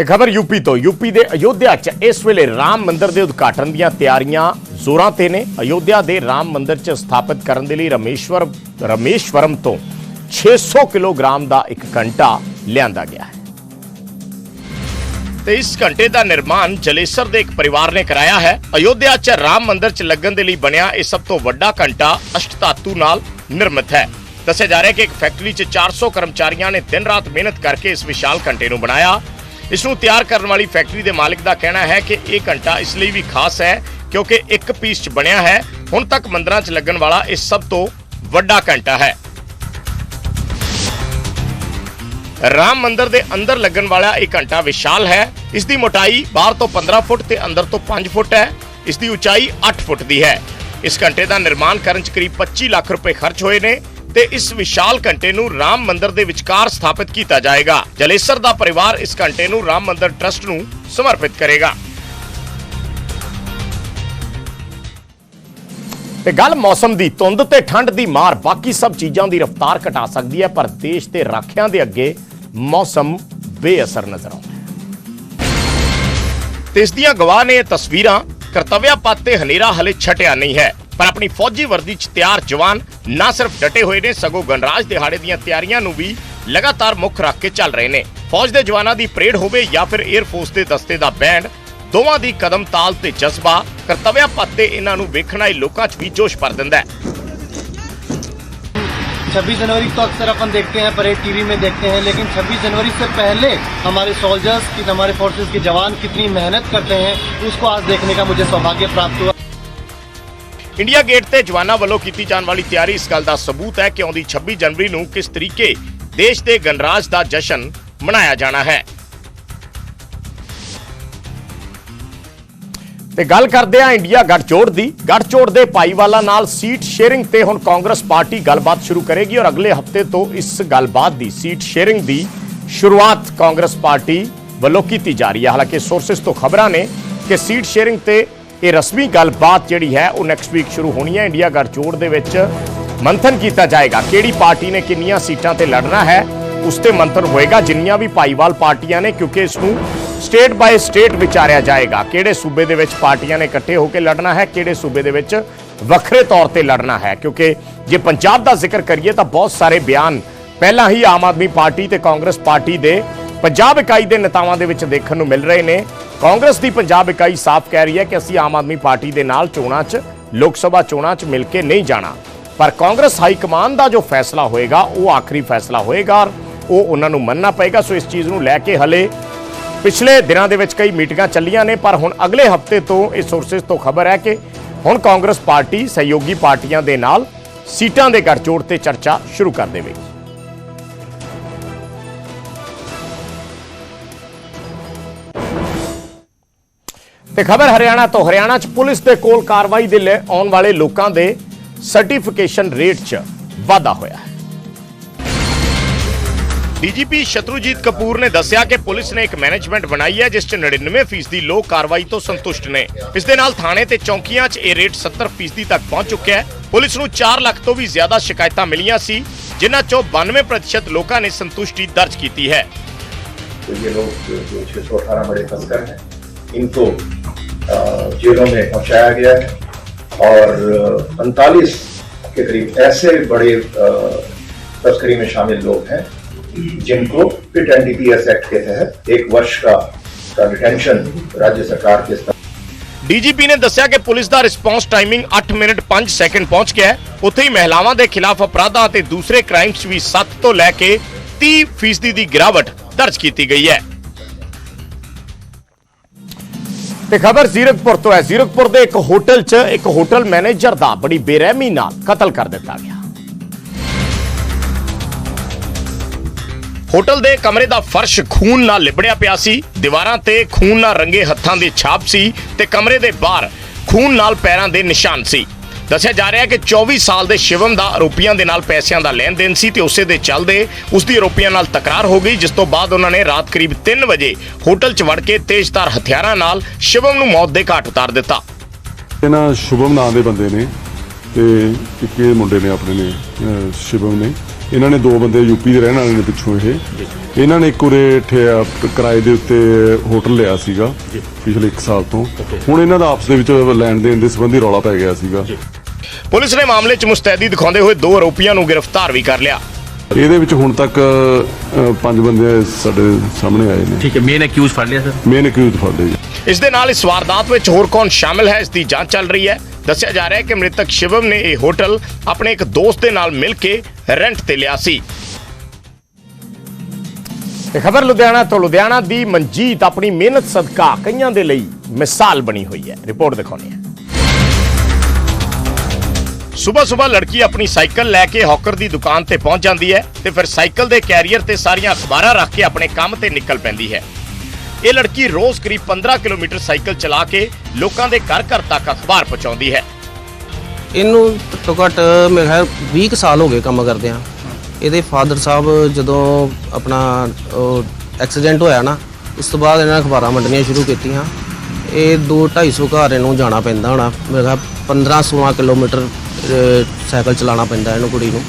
ਤੇ ਖਬਰ ਯੂਪੀ ਤੋਂ, ਯੂਪੀ ਦੇ ਅਯੋਧਿਆ 'ਚ ਇਸ ਵੇਲੇ ਰਾਮ ਮੰਦਿਰ ਦੇ ਉਦਘਾਟਨ ਦੀਆਂ ਤਿਆਰੀਆਂ ਜ਼ੋਰਾਂ ਤੇ ਨੇ। ਅਯੋਧਿਆ ਦੇ ਰਾਮ ਮੰਦਿਰ 'ਚ ਸਥਾਪਿਤ ਕਰਨ ਦੇ ਲਈ ਰਮੇਸ਼ਵਰ, ਰਮੇਸ਼ਵਰਮ ਤੋਂ 600 ਕਿਲੋਗ੍ਰਾਮ ਦਾ ਇੱਕ ਘੰਟਾ ਲਿਆਂਦਾ ਗਿਆ ਹੈ। ਤੇ ਇਸ ਘੰਟੇ ਦਾ ਨਿਰਮਾਣ ਜਲੇਸਰ ਦੇ ਇੱਕ ਪਰਿਵਾਰ ਨੇ ਕਰਾਇਆ ਹੈ। ਅਯੋਧਿਆ 'ਚ ਰਾਮ ਮੰਦਿਰ 'ਚ ਲੱਗਣ ਦੇ ਲਈ ਬਣਿਆ ਇਹ ਸਭ ਤੋਂ ਵੱਡਾ ਘੰਟਾ ਅਸ਼ਟਧਾਤੂ ਨਾਲ ਨਿਰਮਿਤ ਹੈ। ਦੱਸਿਆ ਜਾ ਰਿਹਾ ਹੈ ਕਿ ਇੱਕ ਫੈਕਟਰੀ 'ਚ 400 ਕਰਮਚਾਰੀਆਂ ਨੇ ਦਿਨ ਰਾਤ ਮਿਹਨਤ ਕਰਕੇ ਇਸ ਵਿਸ਼ਾਲ ਘੰਟੇ ਨੂੰ ਬਣਾਇਆ। ਇਸ ਨੂੰ ਤਿਆਰ ਕਰਨ ਵਾਲੀ ਫੈਕਟਰੀ ਦੇ ਮਾਲਕ ਦਾ ਕਹਿਣਾ ਹੈ ਕਿ ਇਹ ਘੰਟਾ ਇਸ ਲਈ ਵੀ ਖਾਸ ਹੈ ਕਿਉਂਕਿ ਇੱਕ ਪੀਸ 'ਚ ਬਣਿਆ ਹੈ। ਹੁਣ ਤੱਕ ਮੰਦਰਾਂ 'ਚ ਲੱਗਣ ਵਾਲਾ ਇਹ ਸਭ ਤੋਂ ਵੱਡਾ ਘੰਟਾ ਹੈ। ਰਾਮ ਮੰਦਰ ਦੇ ਅੰਦਰ ਲੱਗਣ ਵਾਲਾ ਇਹ ਘੰਟਾ ਵਿਸ਼ਾਲ ਹੈ। ਇਸ ਦੀ ਮੋਟਾਈ ਬਾਹਰ ਤੋਂ 15 ਫੁੱਟ ਤੇ ਅੰਦਰ ਤੋਂ 5 ਫੁੱਟ ਹੈ। ਇਸ ਦੀ ਉਚਾਈ 8 ਫੁੱਟ ਦੀ ਹੈ। ਇਸ ਘੰਟੇ ਦਾ ਨਿਰਮਾਣ ਕਰਨ 'ਚ ਕਰੀਬ 25 ਲੱਖ ਰੁਪਏ ਖਰਚ ਹੋਏ ਨੇ। ਤੇ ਇਸ ਵਿਸ਼ਾਲ ਘੰਟੇ ਨੂੰ ਰਾਮ ਮੰਦਿਰ ਦੇ ਵਿਚਕਾਰ ਸਥਾਪਿਤ ਕੀਤਾ ਜਾਏਗਾ। ਜਲੇਸਰ ਦਾ ਪਰਿਵਾਰ ਇਸ ਘੰਟੇ ਨੂੰ ਰਾਮ ਮੰਦਿਰ ਟਰਸਟ ਨੂੰ ਸਮਰਪਿਤ ਕਰੇਗਾ। ਤੇ ਗੱਲ ਮੌਸਮ ਦੀ, ਧੁੰਦ ਤੇ ਠੰਡ ਦੀ ਮਾਰ, ਬਾਕੀ ਸਭ ਚੀਜ਼ਾਂ ਦੀ ਰਫ਼ਤਾਰ ਘਟਾ ਸਕਦੀ ਹੈ, ਪਰ ਦੇਸ਼ ਦੇ ਰਾਖਿਆਂ ਦੇ ਅੱਗੇ ਮੌਸਮ ਬੇਅਸਰ ਨਜ਼ਰ ਆਉਂਦਾ ਹੈ। ਤੇ ਇਸ ਦੀਆਂ ਗਵਾਹ ਨੇ ਇਹ ਤਸਵੀਰਾਂ ਕਰਤੱਵਿਆ ਪੱਤ ਤੇ ਹਨੇਰਾ ਹਲੇ ਛਟਿਆ ਨਹੀਂ ਹੈ, ਪਰ ਆਪਣੀ ਫੌਜੀ ਵਰਦੀ 'ਚ ਤਿਆਰ ਜਵਾਨ ਨਾ ਸਿਰਫ ਡਟੇ ਹੋਏ ਨੇ, ਸਗੋਂ ਗਣਰਾਜ ਦਿਹਾੜੇ ਦੀਆਂ ਤਿਆਰੀਆਂ ਨੂੰ ਵੀ ਲਗਾਤਾਰ ਮੁੱਖ ਰੱਖ ਕੇ ਚੱਲ ਰਹੇ ਨੇ। ਫੌਜ ਦੇ ਜਵਾਨਾਂ ਦੀ ਪਰੇਡ ਹੋਵੇ ਜਾਂ ਫਿਰ 에ਅਰ ਫੋਰਸ ਦੇ ਦਸਤੇ ਦਾ ਬੈਂਡ ਦੋਵਾਂ ਦੀ ਕਦਮ ਤਾਲ ਤੇ ਜਜ਼ਬਾ, ਕਰਤਵਿਆ ਪੱਤੇ ਇਹਨਾਂ ਨੂੰ ਵੇਖਣਾ ਹੀ ਲੋਕਾਂ 'ਚ ਵੀ ਜੋਸ਼ ਭਰ ਦਿੰਦਾ ਹੈ। 26 जनवरी तो अक्सर अपन देखते हैं परेड टीवी में देखते हैं लेकिन 26 जनवरी से पहले हमारे सोल्जर्स की हमारे फोर्सेस के जवान कितनी मेहनत करते हैं उसको आज देखने का मुझे सौभाग्य प्राप्त हुआ ਇੰਡੀਆ ਗੇਟ ਤੇ ਜਵਾਨਾਂ ਵੱਲੋਂ ਕੀਤੀ ਜਾਣ ਵਾਲੀ ਤਿਆਰੀ ਇਸ ਗੱਲ ਦਾ ਸਬੂਤ ਹੈ ਕਿ ਆਉਂਦੀ 26 ਜਨਵਰੀ ਨੂੰ ਕਿਸ ਤਰੀਕੇ ਦੇਸ਼ ਦੇ ਗਣਰਾਜ ਦਾ ਜਸ਼ਨ ਮਨਾਇਆ ਜਾਣਾ ਹੈ। ਤੇ ਗੱਲ ਕਰਦੇ ਆ ਇੰਡੀਆ ਗੱਠਜੋੜ ਦੀ। ਗੱਠਜੋੜ ਦੇ ਭਾਈਵਾਲਾ ਨਾਲ ਸੀਟ ਸ਼ੇਅਰਿੰਗ ਤੇ ਹੁਣ ਕਾਂਗਰਸ ਪਾਰਟੀ ਗੱਲਬਾਤ ਸ਼ੁਰੂ ਕਰੇਗੀ ਔਰ ਅਗਲੇ ਹਫ਼ਤੇ ਤੋਂ ਇਸ ਗੱਲਬਾਤ ਦੀ ਸੀਟ ਸ਼ੇਅਰਿੰਗ ਦੀ ਸ਼ੁਰੂਆਤ ਕਾਂਗਰਸ ਪਾਰਟੀ ਵੱਲੋਂ ਕੀਤੀ ਜਾ ਰਹੀ ਹੈ। ਹਾਲਾਂਕਿ ਸੋਰਸਸ ਤੋਂ ਖਬਰਾਂ ਨੇ ਕਿ ਸੀਟ ਸ਼ੇਅਰਿੰਗ ਤੇ ਇਹ ਰਸਮੀ ਗੱਲਬਾਤ ਜਿਹੜੀ ਹੈ, ਉਹ ਨੈਕਸਟ ਵੀਕ ਸ਼ੁਰੂ ਹੋਣੀ ਹੈ। ਇੰਡੀਆ ਗੱਠਜੋੜ ਦੇ ਵਿੱਚ ਮੰਥਨ ਕੀਤਾ ਜਾਏਗਾ। ਕਿਹੜੀ ਪਾਰਟੀ ਨੇ ਕਿੰਨੀਆਂ ਸੀਟਾਂ ਤੇ ਲੜਨਾ ਹੈ, ਉਸ ਤੇ ਮੰਥਨ ਹੋਏਗਾ। ਜਿੰਨੀਆਂ ਵੀ ਭਾਈਵਾਲ ਪਾਰਟੀਆਂ ਨੇ, ਕਿਉਂਕਿ ਇਸ ਨੂੰ ਸਟੇਟ ਬਾਏ ਸਟੇਟ ਵਿਚਾਰਿਆ ਜਾਏਗਾ। ਕਿਹੜੇ ਸੂਬੇ ਦੇ ਵਿੱਚ ਪਾਰਟੀਆਂ ਨੇ ਇਕੱਠੇ ਹੋ ਕੇ ਲੜਨਾ ਹੈ, ਕਿਹੜੇ ਸੂਬੇ ਦੇ ਵਿੱਚ ਵੱਖਰੇ ਤੌਰ ਤੇ ਲੜਨਾ ਹੈ। ਕਿਉਂਕਿ ਜੇ ਪੰਜਾਬ ਦਾ ਜ਼ਿਕਰ ਕਰੀਏ, ਤਾਂ ਬਹੁਤ ਸਾਰੇ ਬਿਆਨ ਪਹਿਲਾਂ ਹੀ ਆਮ ਆਦਮੀ ਪਾਰਟੀ ਤੇ ਕਾਂਗਰਸ ਪਾਰਟੀ ਦੇ ਪੰਜਾਬ ਇਕਾਈ ਦੇ ਨੇਤਾਵਾਂ ਦੇ ਵਿੱਚ ਦੇਖਣ ਨੂੰ ਮਿਲ ਰਹੇ ਨੇ। ਕਾਂਗਰਸ ਦੀ ਪੰਜਾਬ ਇਕਾਈ ਸਾਫ਼ ਕਹਿ ਰਹੀ ਹੈ ਕਿ ਅਸੀਂ ਆਮ ਆਦਮੀ ਪਾਰਟੀ ਦੇ ਨਾਲ ਚੋਣਾਂ 'ਚ, ਲੋਕ ਸਭਾ ਚੋਣਾਂ 'ਚ ਮਿਲ ਕੇ ਨਹੀਂ ਜਾਣਾ। ਪਰ ਕਾਂਗਰਸ ਹਾਈ ਕਮਾਨ ਦਾ ਜੋ ਫੈਸਲਾ ਹੋਏਗਾ, ਉਹ ਆਖਰੀ ਫੈਸਲਾ ਹੋਏਗਾ ਔਰ ਉਹ ਉਹਨਾਂ ਨੂੰ ਮੰਨਣਾ ਪਏਗਾ। ਸੋ ਇਸ ਚੀਜ਼ ਨੂੰ ਲੈ ਕੇ ਹਲੇ ਪਿਛਲੇ ਦਿਨਾਂ ਦੇ ਵਿੱਚ ਕਈ ਮੀਟਿੰਗਾਂ ਚੱਲੀਆਂ ਨੇ, ਪਰ ਹੁਣ ਅਗਲੇ ਹਫ਼ਤੇ ਤੋਂ ਇਹ ਸੋਰਸਸ ਤੋਂ ਖਬਰ ਹੈ ਕਿ ਹੁਣ ਕਾਂਗਰਸ ਪਾਰਟੀ ਸਹਿਯੋਗੀ ਪਾਰਟੀਆਂ ਦੇ ਨਾਲ ਸੀਟਾਂ ਦੇ ਗੱਠਜੋੜ ਤੇ ਚਰਚਾ ਸ਼ੁਰੂ ਕਰ ਦੇਵੇਗੀ। ਤੇ ਖਬਰ ਹਰਿਆਣਾ ਤੋਂ ਹਰਿਆਣਾ 'ਚ ਪੁਲਿਸ ਦੇ ਕੋਲ ਕਾਰਵਾਈ ਦੇ ਲਈ ਆਉਣ ਵਾਲੇ ਲੋਕਾਂ ਦੇ ਸਰਟੀਫਿਕੇਸ਼ਨ ਰੇਟ 'ਚ ਵਾਧਾ ਹੋਇਆ ਹੈ ਡੀਜੀਪੀ ਸ਼ਤਰੂਜੀਤ ਕਪੂਰ ਨੇ ਦੱਸਿਆ ਕਿ ਪੁਲਿਸ ਨੇ ਇੱਕ ਮੈਨੇਜਮੈਂਟ ਬਣਾਈ ਹੈ ਜਿਸ 'ਚ 99% ਲੋਕ ਕਾਰਵਾਈ ਤੋਂ ਸੰਤੁਸ਼ਟ ਨੇ ਇਸ ਦੇ ਨਾਲ ਥਾਣੇ ਤੇ ਚੌਂਕੀਆਂ 'ਚ ਇਹ ਰੇਟ 70% ਤੱਕ ਪਹੁੰਚ ਚੁੱਕਿਆ ਹੈ ਪੁਲਿਸ ਨੂੰ 4 ਲੱਖ ਤੋਂ ਵੀ ਜ਼ਿਆਦਾ ਸ਼ਿਕਾਇਤਾਂ ਮਿਲੀਆਂ ਸੀ ਜਿਨ੍ਹਾਂ 'ਚੋਂ 92% ਲੋਕਾਂ ਨੇ ਸੰਤੁਸ਼ਟੀ ਦਰਜ ਕੀਤੀ ਹੈ तो ये लोग जो जो छह सौ अठारह बड़े तस्कर हैं इनको अ, जेलों में पहुंचाया गया है और पैंतालीस के करीब ऐसे बड़े अ, तस्करी में शामिल लोग हैं जिनको फिट एनडीपीएस एक्ट के तहत एक वर्ष का का डिटेंशन राज्य सरकार के स्तर ਡੀਜੀਪੀ ਨੇ ਦੱਸਿਆ ਕਿ ਪੁਲਿਸ ਦਾ ਰਿਸਪੌਂਸ ਟਾਈਮਿੰਗ 8 ਮਿੰਟ 5 ਸੈਕਿੰਡ ਪਹੁੰਚ ਗਿਆ ਹੈ ਉੱਥੇ ਹੀ ਮਹਿਲਾਵਾਂ ਦੇ ਖਿਲਾਫ ਅਪਰਾਧਾਂ ਅਤੇ ਦੂਸਰੇ ਕ੍ਰਾਈਮਸ ਵੀ 7 ਤੋਂ ਲੈ ਕੇ 30 ਫੀਸਦੀ ਦੀ ਗਿਰਾਵਟ ਦਰਜ ਕੀਤੀ ਗਈ ਹੈ ਤੇ ਖਬਰ ਜ਼ੀਰਕਪੁਰ ਤੋਂ ਹੈ। ਜ਼ੀਰਕਪੁਰ ਦੇ ਇੱਕ ਹੋਟਲ 'ਚ ਇੱਕ ਹੋਟਲ ਮੈਨੇਜਰ ਦਾ ਬੜੀ ਬੇਰਹਿਮੀ ਨਾਲ ਕਤਲ ਕਰ ਦਿੱਤਾ ਗਿਆ। ਹੋਟਲ ਦੇ ਕਮਰੇ ਦਾ ਫਰਸ਼ ਖੂਨ ਨਾਲ ਲਿਬੜਿਆ ਪਿਆ ਸੀ। ਦੀਵਾਰਾਂ ਤੇ ਖੂਨ ਨਾਲ ਰੰਗੇ ਹੱਥਾਂ ਦੀ ਛਾਪ ਸੀ ਤੇ ਕਮਰੇ ਦੇ ਬਾਹਰ ਖੂਨ ਨਾਲ ਪੈਰਾਂ ਦੇ ਨਿਸ਼ਾਨ ਸੀ। ਦੱਸਿਆ ਜਾ ਰਿਹਾ ਹੈ ਕਿ 24 ਸਾਲ ਦੇ ਸ਼ਿਵਮ ਦਾ ਆਰੋਪੀਆਂ ਦੇ ਨਾਲ ਪੈਸਿਆਂ ਦਾ ਲੈਣ ਦੇਣ ਸੀ ਤੇ ਉਸੇ ਦੇ ਚੱਲਦੇ ਉਸ ਦੀ ਆਰੋਪੀਆਂ ਨਾਲ ਤਕਰਾਰ ਹੋ ਗਈ ਜਿਸ ਤੋਂ ਬਾਅਦ ਉਹਨਾਂ ਨੇ ਰਾਤ ਕਰੀਬ 3 ਵਜੇ ਹੋਟਲ 'ਚ ਵੜ ਕੇ ਤੇਜ਼ਧਾਰ ਹਥਿਆਰਾਂ ਨਾਲ ਸ਼ਿਵਮ ਨੂੰ ਮੌਤ ਦੇ ਘਾਟ ਉਤਾਰ ਦਿੱਤਾ। ਇਹਨਾਂ ਸ਼ੁਭਮ ਨਾਂ ਦੇ ਬੰਦੇ ਨੇ ਤੇ ਇੱਕ ਇਹ ਮੁੰਡੇ ਨੇ ਆਪਣੇ ਨੇ ਅਹ ਸ਼ਿਵਮ ਨੇ। ਇਹਨਾਂ ਨੇ ਦੋ ਬੰਦੇ ਯੂਪੀ ਦੇ ਰਹਿਣ ਵਾਲੇ ਨੇ ਪਿੱਛੋਂ ਇਹ। ਇਹਨਾਂ ਨੇ ਇੱਕ ਉਰੇ ਕਿਰਾਏ ਦੇ ਉੱਤੇ ਹੋਟਲ ਲਿਆ ਸੀਗਾ ਪਿਛਲੇ 1 ਸਾਲ ਤੋਂ। ਹੁਣ ਇਹਨਾਂ ਦਾ ਆਪਸ ਦੇ ਵਿੱਚ ਲੈਣ ਦੇਣ ਦੇ ਸੰਬੰਧੀ ਰੌਲਾ ਪੈ ਗਿਆ ਸੀਗਾ। ਪੁਲਿਸ ਨੇ ਮਾਮਲੇ 'ਚ ਮੁਸਤੈਦੀ ਦਿਖਾਉਂਦੇ ਹੋਏ ਦੋ ਆਰੋਪੀਆਂ ਨੂੰ ਗ੍ਰਿਫਤਾਰ ਵੀ ਕਰ ਲਿਆ। ਇਹਦੇ ਵਿੱਚ ਹੁਣ ਤੱਕ ਪੰਜ ਬੰਦੇ ਸਾਡੇ ਸਾਹਮਣੇ ਆਏ ਨੇ। ਠੀਕ ਹੈ ਮੇਨ ਅਕਿਊਜ਼ ਫੜ ਲਿਆ ਸਰ ਮੇਨ ਅਕਿਊਜ਼ ਫੜ ਲਏ ਜੀ। ਇਸ ਦੇ ਨਾਲ ਇਸ ਵਾਰਦਾਤ ਵਿੱਚ ਹੋਰ ਕੌਣ ਸ਼ਾਮਿਲ ਹੈ ਇਸ ਦੀ ਜਾਂਚ ਚੱਲ ਰਹੀ ਹੈ। ਦੱਸਿਆ ਜਾ ਰਿਹਾ ਹੈ ਕਿ ਮ੍ਰਿਤਕ ਸ਼ਿਵਮ ਨੇ ਇਹ ਹੋਟਲ ਆਪਣੇ ਇੱਕ ਦੋਸਤ ਦੇ ਨਾਲ ਮਿਲ ਕੇ ਰੈਂਟ ਤੇ ਲਿਆ ਸੀ। ਇਹ ਖਬਰ ਲੁਧਿਆਣਾ ਤੋਂ ਲੁਧਿਆਣਾ ਦੀ ਮਨਜੀਤ ਆਪਣੀ ਮਿਹਨਤ ਸਦਕਾ ਕਈਆਂ ਦੇ ਲਈ ਮਿਸਾਲ ਬਣੀ ਹੋਈ ਹੈ। ਰਿਪੋਰਟ ਦਿਖਾਉਂਦੇ ਹਾਂ। ਸਵੇਰ ਸਵੇਰ ਲੜਕੀ ਆਪਣੀ ਸਾਈਕਲ ਲੈ ਕੇ ਹੌਕਰ ਦੀ ਦੁਕਾਨ ਤੇ ਪਹੁੰਚ ਜਾਂਦੀ ਹੈ ਤੇ ਫਿਰ ਸਾਈਕਲ ਦੇ ਕੈਰੀਅਰ ਤੇ ਸਾਰੀਆਂ ਅਖਬਾਰਾਂ ਰੱਖ ਕੇ ਆਪਣੇ ਕੰਮ ਤੇ ਨਿਕਲ ਪੈਂਦੀ ਹੈ। ਇਹ ਲੜਕੀ ਰੋਜ਼ ਕਰੀਬ 15 ਕਿਲੋਮੀਟਰ ਸਾਈਕਲ ਚਲਾ ਕੇ ਲੋਕਾਂ ਦੇ ਘਰ ਘਰ ਤੱਕ ਅਖਬਾਰ ਪਹੁੰਚਾਉਂਦੀ ਹੈ। ਇਹਨੂੰ ਘੱਟੋ ਘੱਟ ਮੇਰੇ ਖਿਆਲ 20 ਕੁ ਸਾਲ ਹੋ ਗਏ ਕੰਮ ਕਰਦਿਆਂ। ਇਹਦੇ ਫਾਦਰ ਸਾਹਿਬ ਜਦੋਂ ਆਪਣਾ ਐਕਸੀਡੈਂਟ ਹੋਇਆ ਨਾ, ਉਸ ਤੋਂ ਬਾਅਦ ਇਹਨਾਂ ਨੇ ਅਖਬਾਰਾਂ ਵੰਡਣੀਆਂ ਸ਼ੁਰੂ ਕੀਤੀਆਂ। ਇਹ 2 250 ਘਰ ਇਹਨੂੰ ਜਾਣਾ ਪੈਂਦਾ ਹੋਣਾ। ਮੇਰੇ ਖਿਆਲ 15 16 ਕਿਲੋਮੀਟਰ ਸਾਈਕਲ ਚਲਾਉਣਾ ਪੈਂਦਾ ਇਹਨੂੰ ਕੁੜੀ ਨੂੰ।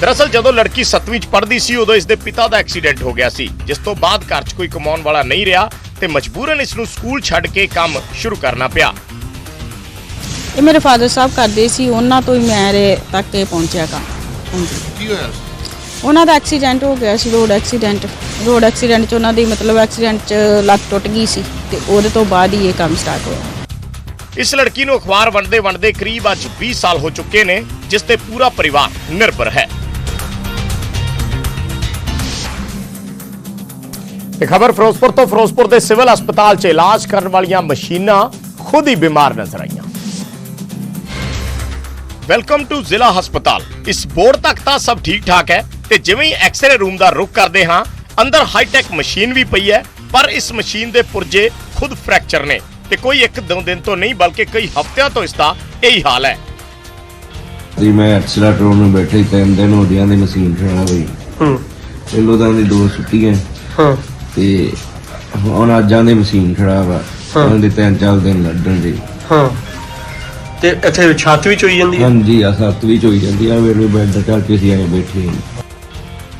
ਦਰਅਸਲ ਜਦੋਂ ਲੜਕੀ 7ਵੀਂ ਚ ਪੜ੍ਹਦੀ ਸੀ ਉਦੋਂ ਇਸ ਦੇ ਪਿਤਾ ਦਾ ਐਕਸੀਡੈਂਟ ਹੋ ਗਿਆ ਸੀ ਜਿਸ ਤੋਂ ਬਾਅਦ ਘਰ 'ਚ ਕੋਈ ਕਮਾਉਣ ਵਾਲਾ ਨਹੀਂ ਰਿਹਾ ਤੇ ਮਜਬੂਰਨ ਇਸ ਨੂੰ ਸਕੂਲ ਛੱਡ ਕੇ ਕੰਮ ਸ਼ੁਰੂ ਕਰਨਾ ਪਿਆ। ਇਹ ਮੇਰੇ ਫਾਦਰ ਸਾਹਿਬ ਕਰਦੇ ਸੀ ਉਹਨਾਂ ਤੋਂ ਹੀ ਮੇਰੇ ਤੱਕ ਇਹ ਪਹੁੰਚਿਆ ਕੰਮ। ਹਾਂਜੀ। ਕੀ ਹੋਇਆ ਉਹਨਾਂ ਦਾ ਐਕਸੀਡੈਂਟ ਹੋ ਗਿਆ ਸੀ ਰੋਡ ਐਕਸੀਡੈਂਟ। ਰੋਡ ਐਕਸੀਡੈਂਟ ਚ ਉਹਨਾਂ ਦੀ ਮਤਲਬ ਐਕਸੀਡੈਂਟ ਚ ਲੱਤ ਟੁੱਟ ਗਈ ਸੀ ਤੇ ਉਹਦੇ ਤੋਂ ਬਾਅਦ ਹੀ ਇਹ ਕੰਮ ਸਟਾਰਟ ਹੋਇਆ। ਇਸ ਲੜਕੀ ਨੂੰ ਅਖਬਾਰ ਵੰਡਦੇ ਵੰਡਦੇ ਕਰੀਬ ਅੱਜ 20 ਸਾਲ ਹੋ ਚੁੱਕੇ ਨੇ, ਜਿਸ ਤੇ ਪੂਰਾ ਪਰਿਵਾਰ ਨਿਰਭਰ ਹੈ। ਤੇ ਖਬਰ ਫਿਰੋਜ਼ਪੁਰ ਤੋਂ, ਫਿਰੋਜ਼ਪੁਰ ਦੇ ਸਿਵਲ ਹਸਪਤਾਲ 'ਚ ਇਲਾਜ ਕਰਨ ਵਾਲੀਆਂ ਮਸ਼ੀਨਾਂ ਖੁਦ ਹੀ ਬਿਮਾਰ ਨਜ਼ਰ ਆਈਆਂ। ਵੈਲਕਮ ਟੂ ਜ਼ਿਲ੍ਹਾ ਹਸਪਤਾਲ। ਇਸ ਬੋਰਡ ਤੱਕ ਤਾਂ ਸਭ ਠੀਕ ਠਾਕ ਹੈ ਤੇ ਜਿਵੇਂ ਹੀ ਐਕਸ-ਰੇ ਰੂਮ ਦਾ ਰੁਖ ਕਰਦੇ ਹਾਂ, ਅੰਦਰ ਹਾਈ-ਟੈਕ ਮਸ਼ੀਨ ਵੀ ਪਈ ਹੈ, ਪਰ ਇਸ ਮਸ਼ੀਨ ਦੇ ਪੁਰਜੇ ਖੁਦ ਫ੍ਰੈਕਚਰ ਨੇ। ਤੇ ਕੋਈ ਇੱਕ ਦੋ ਦਿਨ ਤੋਂ ਨਹੀਂ ਬਲਕਿ ਕਈ ਹਫ਼ਤਿਆਂ ਤੋਂ ਇਸ ਦਾ ਇਹੀ ਹਾਲ ਹੈ। ਜੀ ਮੈਂ ਐਕਸਲੇਟਰ ਨੂੰ ਬੈਠੇ ਤਿੰਨ ਦਿਨ ਹੋ ਗਿਆ ਦੀ ਮਸ਼ੀਨ ਚਲਾਉਣਾ ਬਈ ਹੂੰ। ਪਹਿਲੋਂ ਤਾਂ ਦੀ ਦੋ ਛੁੱਟੀਆਂ ਹਾਂ। ਤੇ ਹੁਣ ਅੱਜ ਆਂਦੇ ਮਸ਼ੀਨ ਖਰਾਬ ਆ। ਹਾਂ। ਉਹਨਾਂ ਦੇ ਤਿੰਨ ਚਾਰ ਦਿਨ ਲੱਡਣ ਜੀ ਹਾਂ। ਤੇ ਇੱਥੇ ਛੱਤ ਵੀ ਚੋਈ ਜਾਂਦੀ ਹੈ? ਹਾਂਜੀ ਆ ਸੱਤ ਵੀ ਚੋਈ ਜਾਂਦੀ ਆ। ਮੇਰੇ ਬੈੱਡ ਚੱਲ ਕੇ ਸੀ ਆਏ ਬੈਠੇ ਹਾਂ।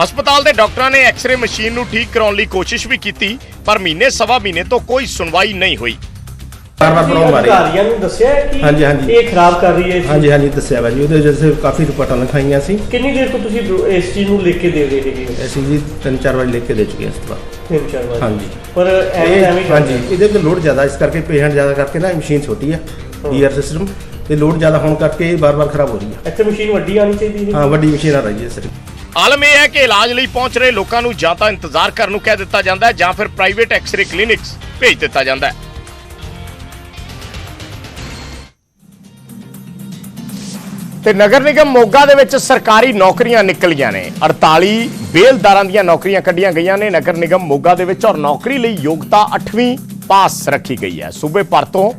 ਹਸਪਤਾਲ ਦੇ ਡਾਕਟਰਾਂ ਨੇ ਐਕਸ-ਰੇ ਮਸ਼ੀਨ ਨੂੰ ਠੀਕ ਕਰਾਉਣ ਲਈ ਕੋਸ਼ਿਸ਼ ਵੀ ਕੀਤੀ ਪਰ ਮਹੀਨੇ ਸਵਾ ਮਹੀਨੇ ਤੋਂ ਕੋਈ ਸੁਣਵਾਈ ਨਹੀਂ ਹੋਈ। ਅਧਿਕਾਰੀਆਂ ਨੂੰ ਦੱਸਿਆ ਕਿ ਹਾਂਜੀ, ਹਾਂਜੀ। ਇਹ ਖਰਾਬ ਕਰ ਰਹੀ ਹੈ ਹਾਂਜੀ ਹਾਂਜੀ ਦੱਸਿਆ ਵਾ ਜੀ। ਉਹਦੇ ਜਿਵੇਂ ਕਾਫੀ ਰਿਪੋਰਟਾਂ ਲਿਖਾਈਆਂ ਸੀ। ਕਿੰਨੀ ਦੇਰ ਤੋਂ ਤੁਸੀਂ ਇਸ ਚੀਜ਼ ਨੂੰ ਲਿਖ ਕੇ ਦੇ ਰਹੇ ਹੈਗੇ ਹੋ? ਅਸੀਂ ਜੀ ਤਿੰਨ ਚਾਰ ਵਾਰ ਲਿਖ ਕੇ ਦੇ ਚੁੱਕੇ ਹਾਂ ਇਸ ਤੋਂ ਬਾਅਦ। ਤਿੰਨ ਚਾਰ ਵਾਰ। ਹਾਂਜੀ। ਪਰ ਐਵੇਂ ਇਹ- ਐਵੇਂ ਹਾਂਜੀ ਇਹਦੇ ਤੇ ਲੋਡ ਜ਼ਿਆਦਾ ਇਸ ਕਰਕੇ ਪੇਸ਼ੈਂਟ ਜ਼ਿਆਦਾ ਕਰਕੇ ਨਾ ਮਸ਼ੀਨ ਛੋਟੀ ਹੈ। ਈਆਰ ਸਿਸਟਮ। ਤੇ ਲੋਡ ਜ਼ਿਆਦਾ ਹੋਣ ਕਰਕੇ ਇਹ ਬਾਰ-ਬਾਰ ਖਰਾਬ ਹੋ ਰਹੀ ਹੈ ਇੱਥੇ ਮਸ਼ੀਨ ਵੱਡੀ ਆਣੀ ਚਾਹੀਦੀ ਹੈ ਹਾਂ ਵੱਡੀ ਮਸ਼ੀਨ ਆ ਰਹੀ ਹੈ ਸਰ। ਆਲਮ ਇਹ ਹੈ ਕਿ ਇਲਾਜ ਲਈ ਪਹੁੰਚ ਰਹੇ ਲੋਕਾਂ ਨੂੰ ਜਾਂ ਤਾਂ ਇੰਤਜ਼ਾਰ ਕਰਨ ਨੂੰ ਕਹਿ ਦਿੱਤਾ ਜਾਂਦਾ ਹੈ ਜਾਂ ਫਿਰ ਪ੍ਰਾਈਵੇਟ ਐਕਸ-ਰੇ ਕਲੀਨਿਕਸ ਭੇਜ ਦਿੱਤਾ ਜਾਂਦਾ ਹੈ। ਤੇ ਨਗਰ ਨਿਗਮ ਮੋਗਾ ਦੇ ਵਿੱਚ ਸਰਕਾਰੀ ਨੌਕਰੀਆਂ ਨਿਕਲੀਆਂ ਨੇ। 48 ਬੇਲਦਾਰਾਂ ਦੀਆਂ ਨੌਕਰੀਆਂ ਕੱਢੀਆਂ ਗਈਆਂ ਨੇ। ਨਗਰ ਨਿਗਮ ਮੋਗਾ ਦੇ ਵਿੱਚ ਔਰ ਨੌਕਰੀ ਲਈ ਯੋਗਤਾ 8ਵੀਂ ਪਾਸ ਰੱਖੀ ਗਈ ਹੈ। ਸੂਬੇ ਭਰ ਤੋਂ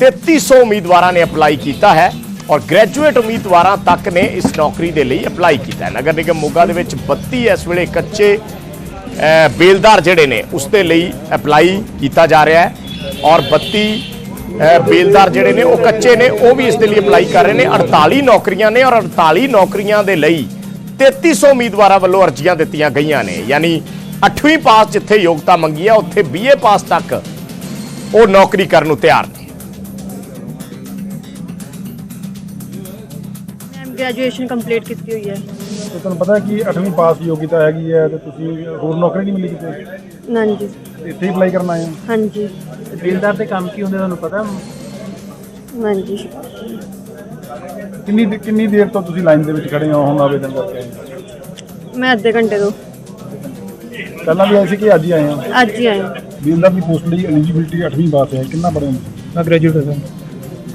3300 ਉਮੀਦਵਾਰਾਂ ਨੇ ਅਪਲਾਈ ਕੀਤਾ ਹੈ ਔਰ ਗ੍ਰੈਜੂਏਟ ਉਮੀਦਵਾਰਾਂ ਤੱਕ ਨੇ ਇਸ ਨੌਕਰੀ ਦੇ ਲਈ ਅਪਲਾਈ ਕੀਤਾ ਹੈ। ਨਗਰ ਨਿਗਮ ਮੋਗਾ ਦੇ ਵਿੱਚ 32 ਇਸ ਵੇਲੇ ਕੱਚੇ ਬੇਲਦਾਰ ਜਿਹੜੇ ਨੇ, ਉਸ ਦੇ ਲਈ ਅਪਲਾਈ ਕੀਤਾ ਜਾ ਰਿਹਾ ਹੈ ਔਰ 32 ਬੇਲਦਾਰ ਜਿਹੜੇ ਨੇ ਉਹ ਕੱਚੇ ਨੇ ਉਹ ਵੀ ਇਸ ਦੇ ਲਈ ਅਪਲਾਈ ਕਰ ਰਹੇ ਨੇ। 48 ਨੌਕਰੀਆਂ ਨੇ ਔਰ 48 ਨੌਕਰੀਆਂ ਦੇ ਲਈ 3300 ਉਮੀਦਵਾਰਾਂ ਵੱਲੋਂ ਅਰਜ਼ੀਆਂ ਦਿੱਤੀਆਂ ਗਈਆਂ ਨੇ। ਯਾਨੀ 8ਵੀਂ ਪਾਸ ਜਿੱਥੇ ਯੋਗਤਾ ਮੰਗੀ ਹੈ ਉੱਥੇ ਬੀਏ ਪਾਸ ਤੱਕ ਉਹ ਨੌਕਰੀ ਕਰਨ ਨੂੰ ਤਿਆਰ ਨੇ। ਮੈਂ ਗ੍ਰੈਜੂਏਸ਼ਨ ਕੰਪਲੀਟ ਕੀਤੀ ਹੋਈ ਹੈ। ਤੁਹਾਨੂੰ ਪਤਾ ਕਿ 8ਵੀਂ ਪਾਸ ਯੋਗਤਾ ਹੈਗੀ ਹੈ ਤੇ ਤੁਸੀਂ ਹੋਰ ਨੌਕਰੀ ਨਹੀਂ ਮਿਲੀ ਕਿਤੇ? ਹਾਂਜੀ। ਇੱਥੇ ਹੀ ਅਪਲਾਈ ਕਰਨ ਆਏ ਹੋ? ਹਾਂਜੀ। ਬੇਲਦਾਰ ਦੇ ਕੰਮ ਕੀ ਹੁੰਦੇ ਤੁਹਾਨੂੰ ਪਤਾ? ਹਾਂਜੀ। ਕਿੰਨੀ ਕਿੰਨੀ ਦੇਰ ਤੋਂ ਤੁਸੀਂ ਲਾਈਨ ਦੇ ਵਿੱਚ ਖੜੇ ਹੋ? ਹੁਣ ਆਵੇਦਨ ਕਰਕੇ ਆਏ? ਮੈਂ ਅੱਧੇ ਘੰਟੇ ਤੋਂ। ਪਹਿਲਾਂ ਵੀ ਆਏ ਸੀ ਕਿ ਅੱਜ ਹੀ ਆਏ ਹੋ? ਅੱਜ ਹੀ ਆਈ ਹਾਂ। ਬੀਲਦਾਰ ਦੀ ਪੋਸਟ ਲਈ ਐਲੀਜੀਬਿਲਟੀ 8ਵੀਂ ਪਾਸ ਹੈ ਕਿੰਨਾ ਪੜ੍ਹੇ ਹੋ? ਮੈਂ ਗ੍ਰੈਜੂਏਟ ਹਾਂ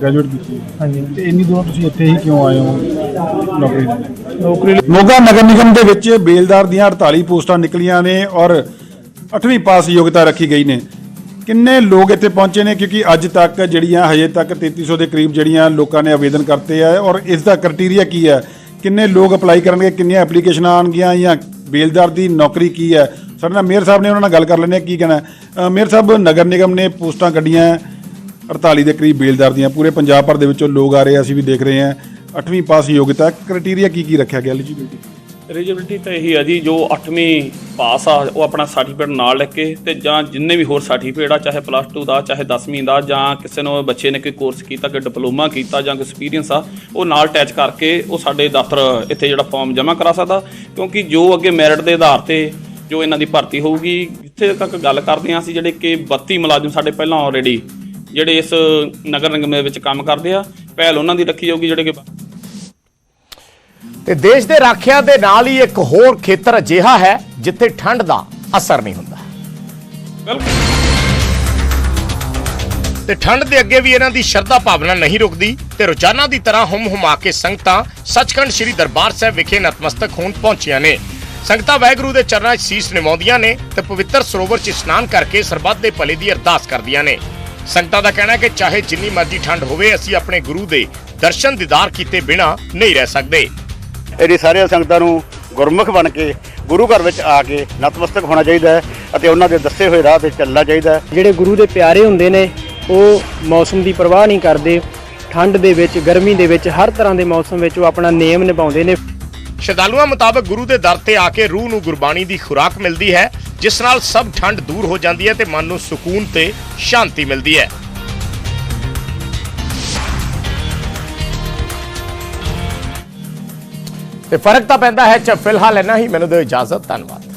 ਗ੍ਰੈਜੂਏਟ ਕੀਤੀ ਹੈ। ਹਾਂਜੀ। ਤੇ ਇੰਨੀ ਦੂਰੋਂ ਤੁਸੀਂ ਇੱਥੇ ਹੀ ਕਿਉਂ ਆਏ ਹੋ? ਨੌਕਰੀ ਲਈ। ਨੌਕਰੀ ਮੋਗਾ ਨਗਰ ਨਿਗਮ ਦੇ ਵਿੱਚ ਬੇਲਦਾਰ ਦੀਆਂ 48 ਪੋਸਟਾਂ ਨਿਕਲੀਆਂ ਨੇ ਔਰ 8ਵੀਂ ਪਾਸ ਯੋਗਤਾ ਰੱਖੀ ਗਈ ਨੇ। ਕਿੰਨੇ ਲੋਕ ਇੱਥੇ ਪਹੁੰਚੇ ਨੇ? ਕਿਉਂਕਿ ਅੱਜ ਤੱਕ ਜਿਹੜੀਆਂ ਹਜੇ ਤੱਕ 3300 ਦੇ ਕਰੀਬ ਜਿਹੜੀਆਂ ਲੋਕਾਂ ਨੇ ਆਵੇਦਨ ਕਰਤੇ ਆ ਔਰ ਇਸ ਦਾ ਕ੍ਰਾਈਟੇਰੀਆ ਕੀ ਹੈ? ਕਿੰਨੇ ਲੋਕ ਅਪਲਾਈ ਕਰਨਗੇ? ਕਿੰਨੀਆਂ ਐਪਲੀਕੇਸ਼ਨਾਂ ਆਣਗੀਆਂ ਜਾਂ ਬੇਲਦਾਰ ਦੀ ਨੌਕਰੀ ਕੀ ਹੈ? ਸਾਡੇ ਨਾਲ ਮੇਅਰ ਸਾਹਿਬ ਨੇ ਉਹਨਾਂ ਨਾਲ ਗੱਲ ਕਰ ਲੈਂਦੇ ਹਾਂ। ਕੀ ਕਹਿਣਾ ਮੇਅਰ ਸਾਹਿਬ, ਨਗਰ ਨਿਗਮ ਨੇ ਪੋਸਟਾਂ ਕੱਢੀਆਂ 48 ਦੇ ਕਰੀਬ ਬੇਲਦਾਰ ਦੀਆਂ। ਪੂਰੇ ਪੰਜਾਬ ਭਰ ਦੇ ਵਿੱਚੋਂ ਲੋਕ ਆ ਰਹੇ ਆ, ਅਸੀਂ ਵੀ ਦੇਖ ਰਹੇ ਹਾਂ। 8ਵੀਂ ਪਾਸ ਯੋਗਤਾ, ਕ੍ਰਾਈਟੇਰੀਆ ਕੀ ਕੀ ਰੱਖਿਆ ਗਿਆ? ਐਲੀਜੀਬਿਲਟੀ ਐਲੀਜੀਬਿਲਟੀ ਤਾਂ ਇਹੀ ਆ ਜੀ, ਜੋ 8ਵੀਂ ਪਾਸ ਆ, ਉਹ ਆਪਣਾ ਸਰਟੀਫਿਕੇਟ ਨਾਲ ਲੈ ਕੇ ਤੇ ਜਾਂ ਜਿੰਨੇ ਵੀ ਹੋਰ ਸਰਟੀਫਿਕੇਟ ਆ, ਚਾਹੇ ਪਲੱਸ 2 ਦਾ, ਚਾਹੇ 10ਵੀਂ ਦਾ, ਜਾਂ ਕਿਸੇ ਨੂੰ ਬੱਚੇ ਨੇ ਕੋਈ ਕੋਰਸ ਕੀਤਾ ਕਿ ਡਿਪਲੋਮਾ ਕੀਤਾ, ਜਾਂ ਕੋਈ ਐਕਸਪੀਰੀਅੰਸ ਆ, ਉਹ ਨਾਲ ਅਟੈਚ ਕਰਕੇ ਉਹ ਸਾਡੇ ਦਫ਼ਤਰ ਇੱਥੇ ਜਿਹੜਾ ਫਾਰਮ ਜਮ੍ਹਾਂ ਕਰਾ ਸਕਦਾ, ਕਿਉਂਕਿ ਜੋ ਅੱਗੇ ਮੈਰਿਟ ਦੇ ਆਧਾਰ ਤੇ ਜੋ ਇਹਨਾਂ ਦੀ ਭਰਤੀ ਹੋਊਗੀ, ਜਿੱਥੇ ਤੱਕ ਗੱਲ ਕਰਦੇ ਹਾਂ ਅਸੀਂ ਜਿਹੜੇ ਕਿ 32 ਮੁਲਾਜ਼ਮ ਸਾਡੇ ਪਹਿਲਾਂ ਆਲਰੇਡੀ ਜਿਹੜੇ ਇਸ ਨਗਰ ਨਿਗਮ ਦੇ ਵਿੱਚ ਕੰਮ ਕਰਦੇ ਆ, ਪਹਿਲ ਉਹਨਾਂ ਦੀ ਰੱਖੀ ਜਾਊਗੀ ਜਿਹੜੇ ਕਿ ਤੇ ਦੇਸ਼ ਦੇ ਰਾਖਿਆਂ ਦੇ ਨਾਲ ਹੀ ਇੱਕ ਹੋਰ ਖੇਤਰ ਅਜਿਹਾ ਹੈ ਜਿੱਥੇ ਠੰਡ ਦਾ ਅਸਰ ਨਹੀਂ ਹੁੰਦਾ। ਤੇ ਠੰਡ ਦੇ ਅੱਗੇ ਵੀ ਇਹਨਾਂ ਦੀ ਸ਼ਰਧਾ ਭਾਵਨਾ ਨਹੀਂ ਰੁਕਦੀ ਤੇ ਰੋਜ਼ਾਨਾ ਦੀ ਤਰ੍ਹਾਂ ਹੁਮ ਹੁਮਾ ਕੇ ਸੰਗਤਾਂ ਸੱਚਖੰਡ ਸ੍ਰੀ ਦਰਬਾਰ ਸਾਹਿਬ ਵਿਖੇ ਨਤਮਸਤਕ ਹੋਣ ਪਹੁੰਚੀਆਂ ਨੇ। ਸੰਗਤਾਂ ਵਾਹਿਗੁਰੂ ਦੇ ਚਰਨਾਂ 'ਚ ਸੀਸ ਨਿਵਾਉਂਦੀਆਂ ਨੇ ਤੇ ਪਵਿੱਤਰ ਸਰੋਵਰ 'ਚ ਇਸ਼ਨਾਨ ਕਰਕੇ ਸਰਬੱਤ ਦੇ ਭਲੇ ਦੀ ਅਰਦਾਸ ਕਰਦੀਆਂ ਨੇ। ਸੰਗਤਾਂ ਦਾ ਕਹਿਣਾ ਹੈ ਕਿ ਚਾਹੇ ਜਿੰਨੀ ਮਰਜ਼ੀ ਠੰਡ ਹੋਵੇ, ਅਸੀਂ ਆਪਣੇ ਗੁਰੂ ਦੇ ਦਰਸ਼ਨ ਦੀਦਾਰ ਕੀਤੇ ਬਿਨਾਂ ਨਹੀਂ ਰਹਿ ਸਕਦੇ। ਇਹਦੀ ਸਾਰੀਆਂ ਸੰਗਤਾਂ ਨੂੰ ਗੁਰਮੁਖ ਬਣ ਕੇ ਗੁਰੂ ਘਰ ਵਿੱਚ ਆ ਕੇ ਨਤਮਸਤਕ ਹੋਣਾ ਚਾਹੀਦਾ ਹੈ ਅਤੇ ਉਹਨਾਂ ਦੇ ਦੱਸੇ ਹੋਏ ਰਾਹ ਤੇ ਚੱਲਣਾ ਚਾਹੀਦਾ ਹੈ। ਜਿਹੜੇ ਗੁਰੂ ਦੇ ਪਿਆਰੇ ਹੁੰਦੇ ਨੇ ਉਹ ਮੌਸਮ ਦੀ ਪਰਵਾਹ ਨਹੀਂ ਕਰਦੇ। ਠੰਡ ਦੇ ਵਿੱਚ ਗਰਮੀ ਦੇ ਵਿੱਚ ਹਰ ਤਰ੍ਹਾਂ ਦੇ ਮੌਸਮ ਵਿੱਚ ਉਹ ਆਪਣਾ ਨੇਮ ਨਿਭਾਉਂਦੇ ਨੇ। ਸ਼ਰਧਾਲੂਆਂ ਮੁਤਾਬਕ ਗੁਰੂ ਦੇ ਦਰ ਤੇ ਆ ਕੇ ਰੂਹ ਨੂੰ ਗੁਰਬਾਣੀ ਦੀ ਖੁਰਾਕ ਮਿਲਦੀ ਹੈ ਜਿਸ ਨਾਲ ਸਭ ਠੰਡ ਦੂਰ ਹੋ ਜਾਂਦੀ ਹੈ ਤੇ ਮਨ ਨੂੰ ਸਕੂਨ ਤੇ ਸ਼ਾਂਤੀ ਮਿਲਦੀ ਹੈ। ਤੇ ਫ਼ਰਕ ਤਾਂ ਪੈਂਦਾ ਹੈ ਚ ਫਿਲਹਾਲ ਇੰਨਾ ਹੀ। ਮੈਨੂੰ ਦਿਓ ਇਜਾਜ਼ਤ ਧੰਨਵਾਦ।